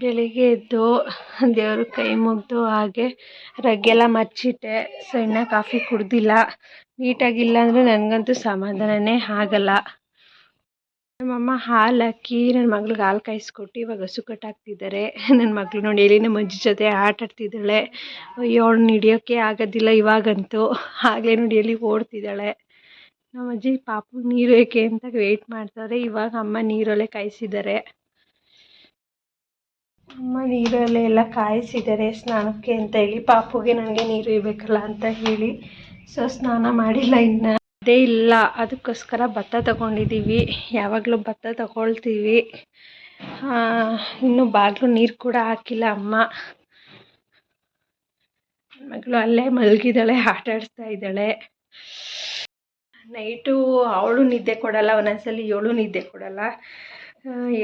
ಬೆಳಿಗ್ಗೆ ಎದ್ದು ದೇವ್ರ ಕೈ ಮುಗಿದು ಹಾಗೆ ರಗ್ಗೆಲ್ಲ ಮಚ್ಚಿಟ್ಟೆ. ಸೊ ಇನ್ನೂ ಕಾಫಿ ಕುಡ್ದಿಲ್ಲ. ನೀಟಾಗಿಲ್ಲ ಅಂದರೆ ನನಗಂತೂ ಸಮಾಧಾನನೇ ಆಗಲ್ಲ. ನಮ್ಮಮ್ಮ ಹಾಲು ಹಾಕಿ ನನ್ನ ಮಗ್ಳಿಗೆ ಹಾಲು ಕಾಯಿಸ್ಕೊಟ್ಟು ಇವಾಗ ಹಸು ಕಟ್ಟಾಕ್ತಿದ್ದಾರೆ ನನ್ನ ಮಗಳು ನೋಡಿ ಎಲ್ಲಿ ನಮ್ಮ ಅಜ್ಜಿ ಜೊತೆ ಆಟ ಆಡ್ತಿದ್ದಾಳೆ. ಅವ್ಳನ್ನ ಹಿಡಿಯೋಕ್ಕೆ ಆಗೋದಿಲ್ಲ ಇವಾಗಂತೂ. ಆಗಲೇ ನೋಡಿ ಎಲ್ಲಿ ಓಡ್ತಿದ್ದಾಳೆ. ನಮ್ಮ ಅಜ್ಜಿ ಪಾಪು ನೀರು ಏಕೆ ಅಂತ ವೆಯ್ಟ್ ಮಾಡ್ತಾರೆ ಇವಾಗ ಅಮ್ಮ ನೀರಲ್ಲೇ ಕಾಯಿಸಿದ್ದಾರೆ. ಅಮ್ಮ ನೀರಲ್ಲಿ ಎಲ್ಲ ಕಾಯಿಸಿದ್ದಾರೆ, ಸ್ನಾನಕ್ಕೆ ಅಂತ ಹೇಳಿ. ಪಾಪುಗೆ ನನಗೆ ನೀರು ಇರಬೇಕಲ್ಲ ಅಂತ ಹೇಳಿ. ಸೊ ಸ್ನಾನ ಮಾಡಿಲ್ಲ ಇನ್ನು. ಅದೇ ಇಲ್ಲ. ಅದಕ್ಕೋಸ್ಕರ ಭತ್ತ ತಗೊಂಡಿದ್ದೀವಿ. ಯಾವಾಗಲೂ ಭತ್ತ ತಗೊಳ್ತೀವಿ. ಇನ್ನು ಬಾಗಿಲು ನೀರು ಕೂಡ ಹಾಕಿಲ್ಲ ಅಮ್ಮ. ಮಗಳು ಅಲ್ಲೇ ಮಲಗಿದ್ದಾಳೆ, ಆಟ ಆಡಿಸ್ತಾ ಇದ್ದಾಳೆ. ನೈಟು ಅವಳು ನಿದ್ದೆ ಕೊಡಲ್ಲ, ಒಂದೊಂದ್ಸಲಿ ಏಳು ನಿದ್ದೆ ಕೊಡಲ್ಲ.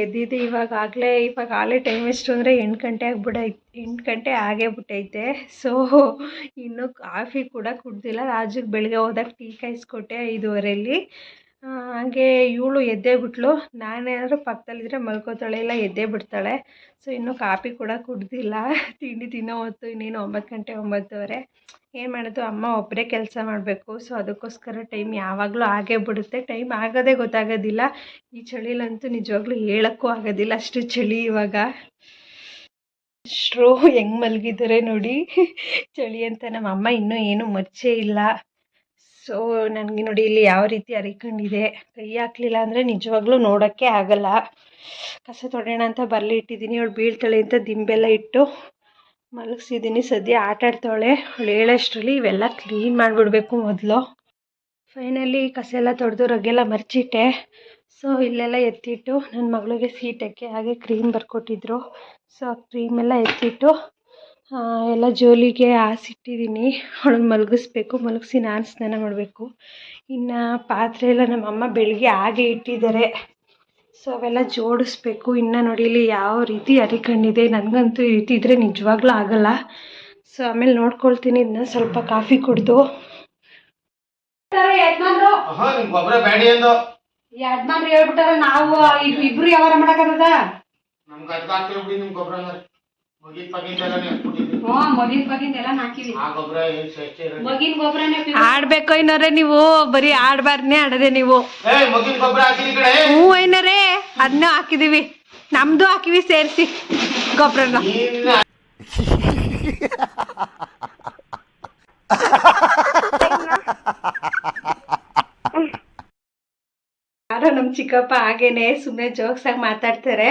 ಎದ್ದಿದ್ದು ಇವಾಗ ಆಗಲೇ ಇವಾಗ ಆಗಲೇ ಟೈಮ್ ಎಷ್ಟು ಅಂದರೆ ಎಂಟು ಗಂಟೆ ಆಗಿಬಿಡೈತೆ, ಎಂಟು ಗಂಟೆ ಆಗೇ ಬಿಟ್ಟೈತೆ ಸೊ ಇನ್ನೂ ಕಾಫಿ ಕೂಡ ಕುಡ್ದಿಲ್ಲ. ರಾಜುಗೆ ಬೆಳಗ್ಗೆ ಹೋದಾಗ ಟೀ ಕಾಯಿಸ್ಕೊಟ್ಟೆ ಐದುವರೆಯಲ್ಲಿ ಹಾಗೆ ಇವಳು ಎದ್ದೇ ಬಿಟ್ಲು. ನಾನೇನಾದರೂ ಪಕ್ಕದಲ್ಲಿದ್ದರೆ ಮಲ್ಕೋತಾಳೆ, ಇಲ್ಲ ಎದ್ದೇ ಬಿಡ್ತಾಳೆ. ಸೊ ಇನ್ನೂ ಕಾಫಿ ಕೂಡ ಕುಡ್ದಿಲ್ಲ. ತಿಂಡಿ ತಿನ್ನೋ ಹೊತ್ತು ಇನ್ನೇನು ಒಂಬತ್ತು ಗಂಟೆ ಒಂಬತ್ತುವರೆ. ಏನು ಮಾಡೋದು? ಅಮ್ಮ ಒಬ್ಬರೇ ಕೆಲಸ ಮಾಡಬೇಕು. ಸೊ ಅದಕ್ಕೋಸ್ಕರ ಟೈಮ್ ಯಾವಾಗಲೂ ಆಗೇ ಬಿಡುತ್ತೆ. ಟೈಮ್ ಆಗೋದೇ ಗೊತ್ತಾಗೋದಿಲ್ಲ. ಈ ಚಳಿಲಂತೂ ನಿಜವಾಗ್ಲೂ ಹೇಳೋಕ್ಕೂ ಆಗೋದಿಲ್ಲ ಅಷ್ಟು ಚಳಿ ಇವಾಗ. ಅಷ್ಟರು ಹೆಂಗೆ ಮಲಗಿದ್ದಾರೆ ನೋಡಿ. ಚಳಿ ಅಂತ ನಮ್ಮ ಅಮ್ಮ ಇನ್ನೂ ಏನೂ ಮಚ್ಚೇ ಇಲ್ಲ. ಸೊ ನನಗೆ ನೋಡಿ ಇಲ್ಲಿ ಯಾವ ರೀತಿ ಅರಿಕೊಂಡಿದೆ. ಕೈ ಹಾಕ್ಲಿಲ್ಲ ಅಂದರೆ ನಿಜವಾಗ್ಲೂ ನೋಡೋಕ್ಕೆ ಆಗಲ್ಲ. ಕಸ ತೊಡೋಣ ಅಂತ ಬರಲಿ ಇಟ್ಟಿದ್ದೀನಿ. ಅವಳು ಬೀಳ್ತಾಳೆ ಅಂತ ದಿಂಬೆಲ್ಲ ಇಟ್ಟು ಮಲಗಿಸಿದ್ದೀನಿ. ಸದ್ಯ ಆಟ ಆಡ್ತಾಳೆ. ಅವಳು ಹೇಳೋಷ್ಟರಲ್ಲಿ ಇವೆಲ್ಲ ಕ್ಲೀನ್ ಮಾಡಿಬಿಡ್ಬೇಕು ಮೊದಲು. ಫೈನಲಿ ಕಸ ಎಲ್ಲ ತೊಡೆದು ರಗೆಲ್ಲ ಮರ್ಚಿಟ್ಟೆ. ಸೊ ಇಲ್ಲೆಲ್ಲ ಎತ್ತಿಟ್ಟು ನನ್ನ ಮಗಳಿಗೆ ಸೀಟಕ್ಕೆ ಹಾಗೆ ಕ್ರೀಮ್ ಬರ್ಕೊಟ್ಟಿದ್ರು. ಸೊ ಆ ಕ್ರೀಮೆಲ್ಲ ಎತ್ತಿಟ್ಟು ಎಲ್ಲ ಜೋಲಿಗೆ ಹಾಸಿಟ್ಟಿದ್ದೀನಿ ಅವ್ಳನ್ನ ಮಲಗಿಸ್ಬೇಕು. ಮಲಗಿಸಿ ನಾನು ಸ್ನಾನ ಮಾಡಬೇಕು. ಇನ್ನು ಪಾತ್ರೆ ಎಲ್ಲ ನಮ್ಮಮ್ಮ ಬೆಳಗ್ಗೆ ಹಾಗೆ ಇಟ್ಟಿದ್ದಾರೆ. ಸೊ ಅವೆಲ್ಲ ಜೋಡಿಸ್ಬೇಕು. ಇನ್ನು ನೋಡಿ ಇಲ್ಲಿ ಯಾವ ರೀತಿ ಅರಿಕಂಡಿದೆ ನನಗಂತೂ ಈ ರೀತಿ ಇದ್ದರೆ ನಿಜವಾಗ್ಲೂ ಆಗೋಲ್ಲ. ಸೊ ಆಮೇಲೆ ನೋಡ್ಕೊಳ್ತೀನಿ. ಇದನ್ನ ಸ್ವಲ್ಪ ಕಾಫಿ ಕುಡಿದು. ಯಜಮಾನ್ರು. ಹೇಳ್ಬಿಟ್ಟಾರ ನಾವು ಇಬ್- ಇಬ್ರು ಯಾವಾರ ಮಾಡಕತ್ತದ ಮಗಿನ ಹಾಕಿವಿ ಗೊಬ್ಬರನೇ ಆಡ್ಬೇಕು ಐನೋರೆ ನೀವು ಬರೀ ಆಡ್ಬಾರ್ದೇ ಆಡದೆ ನೀವು. ಹ್ಞೂ ಐನರೇ ಅದನ್ನ ಹಾಕಿದೀವಿ. ನಮ್ದು ಹಾಕಿವಿ ಸೇರಿಸಿ ಗೊಬ್ಬರನ ಇನ್ನ ಯಾರೋ ನಮ್ಮ ಚಿಕ್ಕಪ್ಪ ಹಾಗೇನೆ ಸುಮ್ಮನೆ ಜೋಕ್ಸಾಗಿ ಮಾತಾಡ್ತಾರೆ.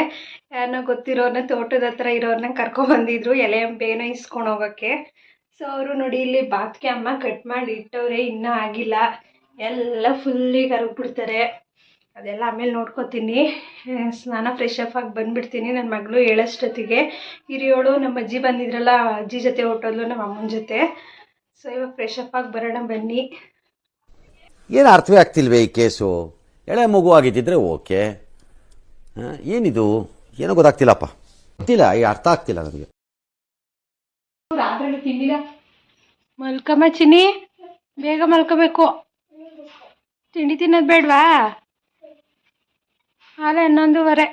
ಯಾರನ್ನೋ ಗೊತ್ತಿರೋರ್ನ ತೋಟದ ಹತ್ರ ಇರೋರನ್ನ ಕರ್ಕೊಬಂದಿದ್ರು ಎಲೆ ಬೇನೋ ಇಸ್ಕೊಂಡು ಹೋಗೋಕ್ಕೆ. ಸೊ ಅವರು ನೋಡಿ ಇಲ್ಲಿ ಬಾತ್ಕೆ ಅಮ್ಮ ಕಟ್ ಮಾಡಿ ಇಟ್ಟವ್ರೆ, ಇನ್ನೂ ಆಗಿಲ್ಲ. ಎಲ್ಲ ಫುಲ್ಲಿ ಕರಗ್ಬಿಡ್ತಾರೆ ಅದೆಲ್ಲ ಆಮೇಲೆ ನೋಡ್ಕೋತೀನಿ. ಸ್ನಾನ ಫ್ರೆಶ್ ಅಪ್ ಆಗಿ ಬಂದುಬಿಡ್ತೀನಿ. ನನ್ನ ಮಗಳು ಹೇಳೋಷ್ಟೊತ್ತಿಗೆ. ಹಿರಿಯೋಳು ನಮ್ಮ ಅಜ್ಜಿ ಬಂದಿದ್ರಲ್ಲ, ಅಜ್ಜಿ ಜೊತೆ ಹೊಟ್ಟೋದ್ಲು ನಮ್ಮ ಅಮ್ಮನ ಜೊತೆ. ಸೊ ಇವಾಗ ಫ್ರೆಶ್ ಅಪ್ ಆಗಿ ಬರೋಣ ಬನ್ನಿ. ಏನು ಅರ್ಥವೇ ಆಗ್ತಿಲ್ವೇ ಈ ಕೇಸು ಎಳೆ ಮಗು ಆಗಿದ್ದಿದ್ರೆ ಓಕೆ. ಏನಿದು? ಏನೋ ಗೊತ್ತಾಗ್ತಿಲ್ಲಪ್ಪ. ಗೊತ್ತಿಲ್ಲ ಅರ್ಥ ಆಗ್ತಿಲ್ಲ ನನಗೆ. ಮಲ್ಕಮ್ಮ ಚಿನ್ನಿ, ಬೇಗ ಮಲ್ಕೋಬೇಕು. ತಿಂಡಿ ತಿನ್ನೋದು ಬೇಡವಾ? ಆಲ ಹನ್ನೊಂದುವರೆ.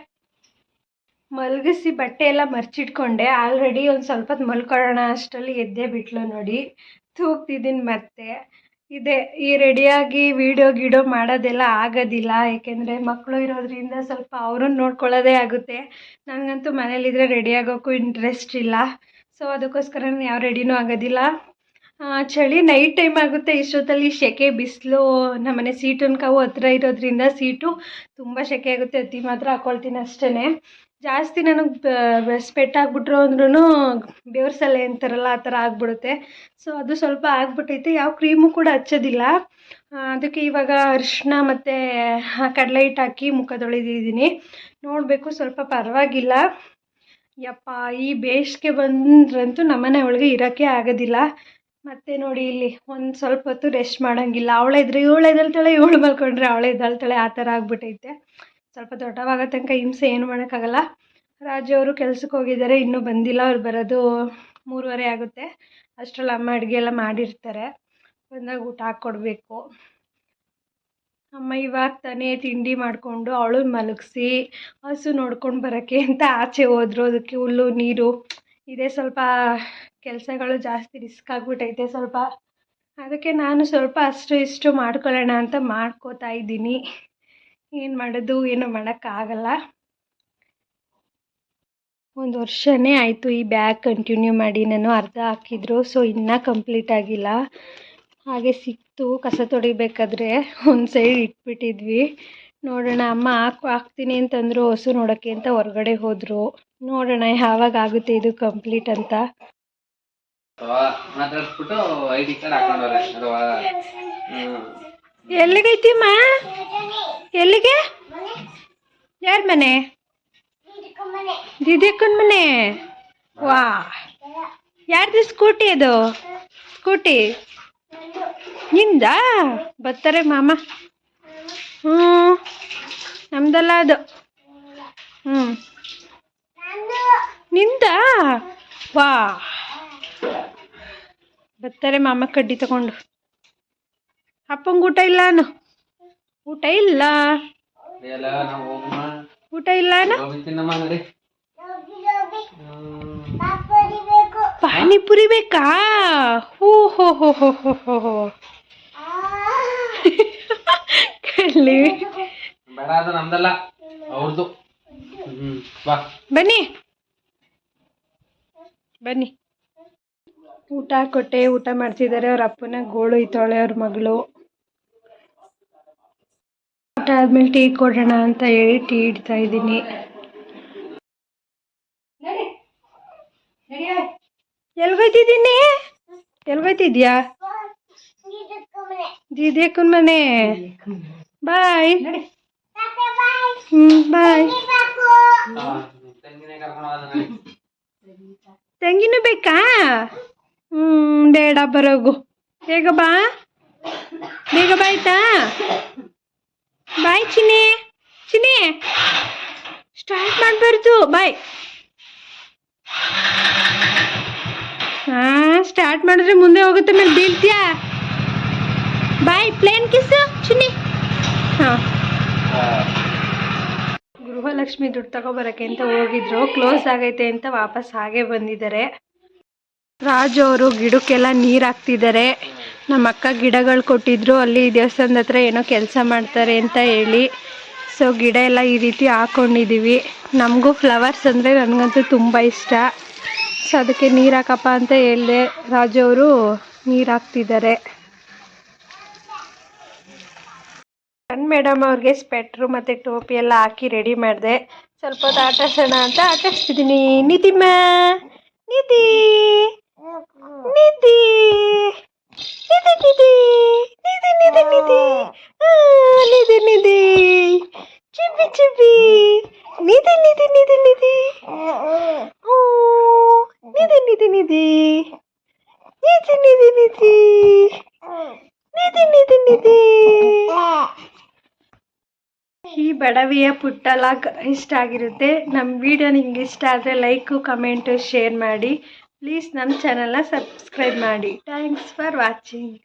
ಮಲಗಿಸಿ ಬಟ್ಟೆ ಎಲ್ಲ ಮರ್ಚಿಟ್ಕೊಂಡೆ. ಆಲ್ರೆಡಿ ಒಂದು ಸ್ವಲ್ಪ ಮಲ್ಕೊಳ್ಳೋಣ. ಅಷ್ಟರಲ್ಲಿ ಎದ್ದೇ ಬಿಟ್ಲು ನೋಡಿ. ತೂಗ್ತಿದ್ದೀನಿ ಮತ್ತೆ. ಇದೆ. ಈ ರೆಡಿಯಾಗಿ ವೀಡಿಯೋ ಗಿಡೋ ಮಾಡೋದೆಲ್ಲ ಆಗೋದಿಲ್ಲ. ಏಕೆಂದರೆ ಮಕ್ಕಳು ಇರೋದ್ರಿಂದ ಸ್ವಲ್ಪ ಅವ್ರನ್ನ ನೋಡ್ಕೊಳ್ಳೋದೇ ಆಗುತ್ತೆ. ನನಗಂತೂ ಮನೇಲಿದ್ರೆ ರೆಡಿ ಆಗೋಕ್ಕೂ ಇಂಟ್ರೆಸ್ಟ್ ಇಲ್ಲ. ಸೊ ಅದಕ್ಕೋಸ್ಕರ ನಾನು ಯಾವ ರೆಡಿನೂ ಆಗೋದಿಲ್ಲ. ಚಳಿ ನೈಟ್ ಟೈಮ್ ಆಗುತ್ತೆ. ಇಷ್ಟೊತ್ತಲ್ಲಿ ಸೆಕೆ ಬಿಸಿಲು, ನಮ್ಮನೆ ಸೀಟನ್ ಕಾವು ಹತ್ರ ಇರೋದ್ರಿಂದ ಸೀಟು ತುಂಬ ಸೆಕೆ ಆಗುತ್ತೆ. ಅತಿ ಮಾತ್ರ ಹಾಕ್ಕೊಳ್ತೀನಿ ಅಷ್ಟೇ ಜಾಸ್ತಿ ನನಗೆ ಸ್ಪೆಟ್ ಆಗಿಬಿಟ್ರು ಅಂದ್ರೂ ಸಲಹೆ ಅಂತಾರಲ್ಲ, ಆ ಥರ ಆಗಿಬಿಡುತ್ತೆ. ಸೊ ಅದು ಸ್ವಲ್ಪ ಆಗಿಬಿಟ್ಟೈತೆ. ಯಾವ ಕ್ರೀಮು ಕೂಡ ಹಚ್ಚೋದಿಲ್ಲ. ಅದಕ್ಕೆ ಇವಾಗ ಅರಿಶಿನ ಮತ್ತು ಕಡಲೆ ಹಿಟ್ಟು ಹಾಕಿ ಮುಖ ತೊಳೆದಿದ್ದೀನಿ ನೋಡಬೇಕು, ಸ್ವಲ್ಪ ಪರವಾಗಿಲ್ಲ. ಯಪ್ಪ, ಈ ಬೇಸಿಗೆ ಬಂದ್ರಂತೂ ನಮ್ಮನೆ ಒಳಗೆ ಇರೋಕ್ಕೆ ಆಗೋದಿಲ್ಲ. ಮತ್ತೆ ನೋಡಿ ಇಲ್ಲಿ, ಒಂದು ಸ್ವಲ್ಪ ಹೊತ್ತು ರೆಸ್ಟ್ ಮಾಡೋಂಗಿಲ್ಲ. ಅವಳೆ ಇದ್ರೆ, ಇವಳು ಎದ್ದೇಳ್ತಾಳೆ ಇವಳು ಮಲ್ಕೊಂಡ್ರೆ ಅವಳೆ ಎದ್ದೇಳ್ತಾಳೆ, ಆ ಥರ ಆಗ್ಬಿಟ್ಟೈತೆ. ಸ್ವಲ್ಪ ದೊಡ್ಡವಾಗೋ ತನಕ ಹಿಂಸೆ ಏನು ಮಾಡೋಕ್ಕಾಗಲ್ಲ. ಅವರು ಕೆಲ್ಸಕ್ಕೆ ಹೋಗಿದ್ದಾರೆ, ಇನ್ನೂ ಬಂದಿಲ್ಲ, ಅವ್ರು ಬರೋದು ಮೂರುವರೆ ಆಗುತ್ತೆ. ಅಷ್ಟರಲ್ಲಿ ಅಮ್ಮ ಅಡುಗೆ ಎಲ್ಲ ಮಾಡಿರ್ತಾರೆ. ಬಂದಾಗ ಊಟ ಹಾಕ್ಕೊಡ್ಬೇಕು. ಅಮ್ಮ ಇವಾಗ ತಾನೇ ತಿಂಡಿ ಮಾಡಿಕೊಂಡು ಅವಳು ಮಲಗಿಸಿ ಹಸು ನೋಡ್ಕೊಂಡು ಬರೋಕ್ಕೆ ಅಂತ ಆಚೆ ಹೋದ್ರು. ಅದಕ್ಕೆ ಹುಲ್ಲು, ನೀರು, ಇದೇ ಸ್ವಲ್ಪ ಕೆಲಸಗಳು ಜಾಸ್ತಿ ರಿಸ್ಕ್ ಆಗಿಬಿಟ್ಟೈತೆ ಸ್ವಲ್ಪ. ಅದಕ್ಕೆ ನಾನು ಸ್ವಲ್ಪ ಅಷ್ಟು ಇಷ್ಟು ಮಾಡ್ಕೊಳ್ಳೋಣ ಅಂತ ಮಾಡ್ಕೋತಾ ಇದ್ದೀನಿ. ಏನು ಮಾಡೋದು, ಏನೂ ಮಾಡೋಕ್ಕಾಗಲ್ಲ ಒಂದು ವರ್ಷನೇ ಆಯಿತು ಈ ಬ್ಯಾಗ್ ಕಂಟಿನ್ಯೂ ಮಾಡಿ ನಾನು ಅರ್ಧ ಹಾಕಿದ್ರು ಸೊ ಇನ್ನೂ ಕಂಪ್ಲೀಟ್ ಆಗಿಲ್ಲ. ಹಾಗೆ ಸಿಕ್ತು, ಕಸ ತೊಡಿಬೇಕಾದ್ರೆ ಒಂದು ಸೈಡ್ ಇಟ್ಬಿಟ್ಟಿದ್ವಿ. ನೋಡೋಣ, ಅಮ್ಮ ಹಾಕು ಹಾಕ್ತೀನಿ ಅಂತಂದರು, ಹೊಸು ನೋಡೋಕ್ಕೆ ಅಂತ ಹೊರಗಡೆ ಹೋದರು. ನೋಡೋಣ, ಯಾವಾಗ ಆಗುತ್ತೆ ಇದು ಕಂಪ್ಲೀಟ್ ಅಂತ. ಮಾತಾಡ್ಸ್ಬಿಟ್ಟು ಐ ಡಿ ಕಾರ್ಡ್ ಹಾಕೊಂಡವ್ರೆ. ಎಲ್ಲಿಗೈತಿಮ್ಮ? ಎಲ್ಲಿಗೆ? ಯಾರ ಮನೆ? ದಿದ್ಯಕ್ಕನ ಮನೆ. ವಾ. ಯಾರ್ದು ಸ್ಕೂಟಿ ಅದು? ಸ್ಕೂಟಿ? ನಿಂದ? ಬರ್ತಾರೆ ಮಾಮ. ಹ್ಞೂ ನಮ್ದಲ್ಲ ಅದು. ಹ್ಞೂ ನಿಂದ? ವಾ. ಬರ್ತಾರೆ ಮಾಮ ಕಡ್ಡಿ ತಗೊಂಡು. ಅಪ್ಪಂಗೆ ಊಟ ಇಲ್ಲ ಅನು ಊಟ ಇಲ್ಲ. ಊಟ ಇಲ್ಲ ಪಾನಿಪುರಿ ಬೇಕಾ? ಹೋ ಹೋ ಹೋ ಹೋ ಹೋ ಹೋ ಹೋ. ಕಳ್ಳಿ ಬೇಡ ಅದು ನಮ್ದಲ್ಲ ಅವ್ರದ್ದು ಬಾ. ಬನ್ನಿ. ಬನ್ನಿ. ಊಟ ಕೊಟ್ಟೆ ಊಟ ಮಾಡ್ತಿದ್ದಾರೆ ಅವ್ರ ಅಪ್ಪನ ಗೋಳು ಇದ್ದಾಳೆ ಅವ್ರ ಮಗಳು. ಊಟ ಆದ್ಮೇಲೆ ಟೀ ಕೊಡೋಣ ಅಂತ ಹೇಳಿ ಟೀ ಇಡ್ತಾ ಇದ್ದೀನಿ. ಎಲ್ಗೋಯ್ತಿದ್ದೀನಿ ಎಲ್ಗೋಯ್ತಿದ್ಯಾ ದೀದಿಯಕ್ಕನ ಮನೆ. ಬಾಯ್. ಹ್ಮ್ ಬಾಯ್. ತಂಗಿನೂ ಬೇಕಾ? ಹ್ಮ್ ಬೇಡ ಬರೋಗು. ಬೇಗ ಬಾ. ಬೇಗ ಬಾಯ್ತಾ ಬಾಯ್ ಚಿನ್ನೆ ಚಿನ್ನೆ ಸ್ಟಾರ್ಟ್ ಮಾಡಬಾರ್ದು. ಬಾಯ್ ಹಾ ಸ್ಟಾರ್ಟ್ ಮಾಡಿದ್ರೆ ಮುಂದೆ ಹೋಗುತ್ತೆ ಮೇಲೆ ಬೀಳ್ತೀಯಾ? ಬಾಯ್ ಪ್ಲೇನ್ ಕಿಸ್ ಚಿನ್ನಿ ಹಾಂ. ಗೃಹಲಕ್ಷ್ಮಿ ದುಡ್ಡು ತಗೋಬರಕ್ಕೆ ಅಂತ ಹೋಗಿದ್ರು. ಕ್ಲೋಸ್ ಆಗೈತೆ ಅಂತ ವಾಪಸ್ ಹಾಗೆ ಬಂದಿದ್ದಾರೆ. ರಾಜು ಅವರು ಗಿಡಕ್ಕೆಲ್ಲ ನೀರು ಹಾಕ್ತಿದ್ದಾರೆ. ನಮ್ಮ ಅಕ್ಕ ಗಿಡಗಳು ಕೊಟ್ಟಿದ್ರು. ಅಲ್ಲಿ ದೇವಸ್ಥಾನದ ಹತ್ರ ಏನೋ ಕೆಲಸ ಮಾಡ್ತಾರೆ ಅಂತ ಹೇಳಿ. ಸೊ ಗಿಡ ಎಲ್ಲ ಈ ರೀತಿ ಹಾಕ್ಕೊಂಡಿದ್ದೀವಿ ನಮಗೂ ಫ್ಲವರ್ಸ್ ಅಂದರೆ ನನಗಂತೂ ತುಂಬ ಇಷ್ಟ. ಸೊ ಅದಕ್ಕೆ ನೀರು ಹಾಕಪ್ಪ ಅಂತ ಹೇಳಿದೆ. ರಾಜವರು ನೀರು ಹಾಕ್ತಿದ್ದಾರೆ. ನನ್ನ ಮೇಡಮ್ ಅವ್ರಿಗೆ ಸ್ವೆಟ್ರು ಮತ್ತು ಟೋಪಿ ಎಲ್ಲ ಹಾಕಿ ರೆಡಿ ಮಾಡಿದೆ. ಸ್ವಲ್ಪ ಹೊತ್ತು ಆಟಾಡ್ಸೋಣ ಅಂತ ಆಟಾಡ್ಸ್ತಿದ್ದೀನಿ ನಿಧಿಮ್ಮ ನಿಧಿ ನಿಧಿ ನಿಧಿ ಈ ಬಡವಿಯ ಪುಟ್ಟ ಲಾಗ್ ಇಷ್ಟ ಆಗಿರುತ್ತೆ. ನಮ್ಮ ವಿಡಿಯೋ ನಿಮ್ಗೆ ಇಷ್ಟ ಆದರೆ ಲೈಕು ಕಮೆಂಟು ಶೇರ್ ಮಾಡಿ. ಪ್ಲೀಸ್ ನಮ್ಮ ಚಾನಲ್ನ ಸಬ್ಸ್ಕ್ರೈಬ್ ಮಾಡಿ. Thanks for watching